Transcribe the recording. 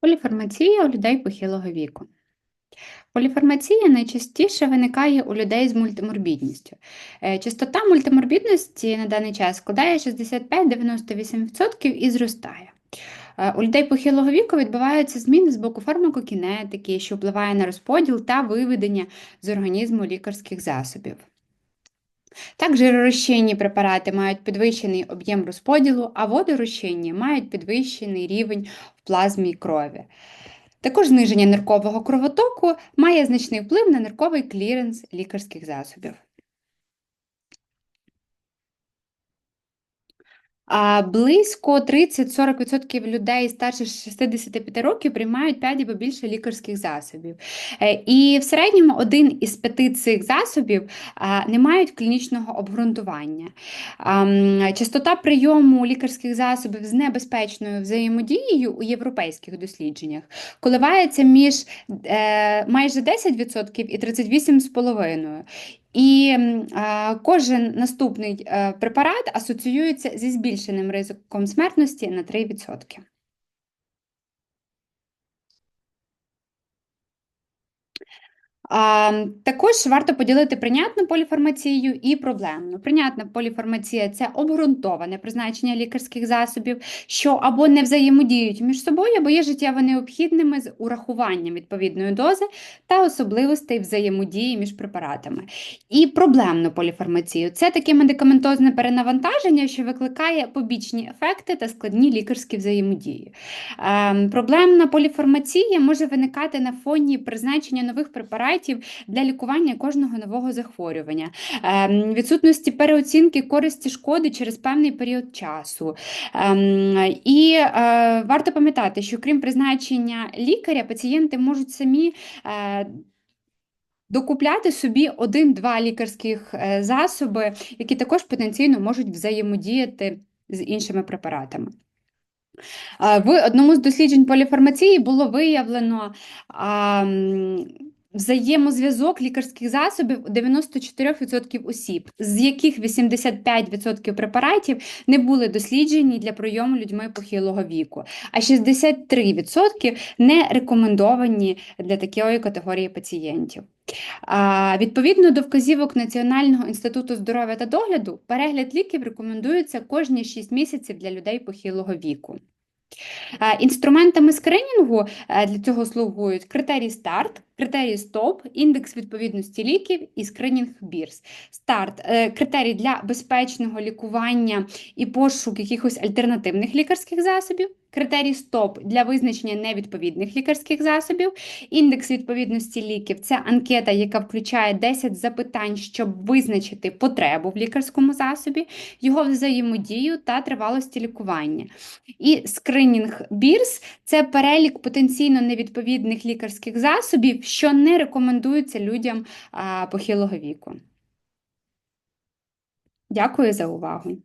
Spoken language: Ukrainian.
Поліфармація у людей похилого віку. Поліфармація найчастіше виникає у людей з мультиморбідністю. Е, Частота мультиморбідності на даний час складає 65-98% і зростає. Е, У людей похилого віку відбуваються зміни з боку фармакокінетики, що впливає на розподіл та виведення з організму лікарських засобів. Так, жиророзчинні препарати мають підвищений об'єм розподілу, а водорозчинні мають підвищений рівень в плазмі крові. Також зниження ниркового кровотоку має значний вплив на нирковий кліренс лікарських засобів. Близько 30-40% людей старше 65 років приймають 5 або більше лікарських засобів. Е, І в середньому один із п'яти цих засобів не мають клінічного обґрунтування. Частота прийому лікарських засобів з небезпечною взаємодією у європейських дослідженнях коливається між е, майже 10% і 38,5%. І е, кожен наступний е, препарат асоціюється зі збільшеним ризиком смертності на 3%. Також варто поділити прийнятну поліфармацію і проблемну. Прийнятна поліфармація це обґрунтоване призначення лікарських засобів, що або не взаємодіють між собою, або є життєво необхідними з урахуванням відповідної дози та особливостей взаємодії між препаратами. І проблемну поліфармацію це таке медикаментозне перенавантаження, що викликає побічні ефекти та складні лікарські взаємодії. Ем, Проблемна поліфармація може виникати на фоні призначення нових препаратів для лікування кожного нового захворювання, ем, відсутності переоцінки користі шкоди через певний період часу. Ем, І е, варто пам'ятати, що крім призначення лікаря, пацієнти можуть самі. е, Докупляти собі один-два лікарських е, засоби, які також потенційно можуть взаємодіяти з іншими препаратами. В одному з досліджень поліфармації було виявлено взаємозв'язок лікарських засобів у 94% осіб, з яких 85% препаратів не були досліджені для прийому людьми похилого віку, а 63% не рекомендовані для такої категорії пацієнтів. Відповідно до вказівок Національного інституту здоров'я та догляду, перегляд ліків рекомендується кожні 6 місяців для людей похилого віку. Е, Інструментами скринінгу е, для цього слугують критерій старт, критерій стоп, індекс відповідності ліків і скринінг бірс. Старт е, критерій для безпечного лікування і пошук якихось альтернативних лікарських засобів. Критерій СТОП для визначення невідповідних лікарських засобів. Індекс відповідності ліків це анкета, яка включає 10 запитань, щоб визначити потребу в лікарському засобі, його взаємодію та тривалості лікування. І скринінг бірс це перелік потенційно невідповідних лікарських засобів, що не рекомендуються людям похилого віку. Дякую за увагу.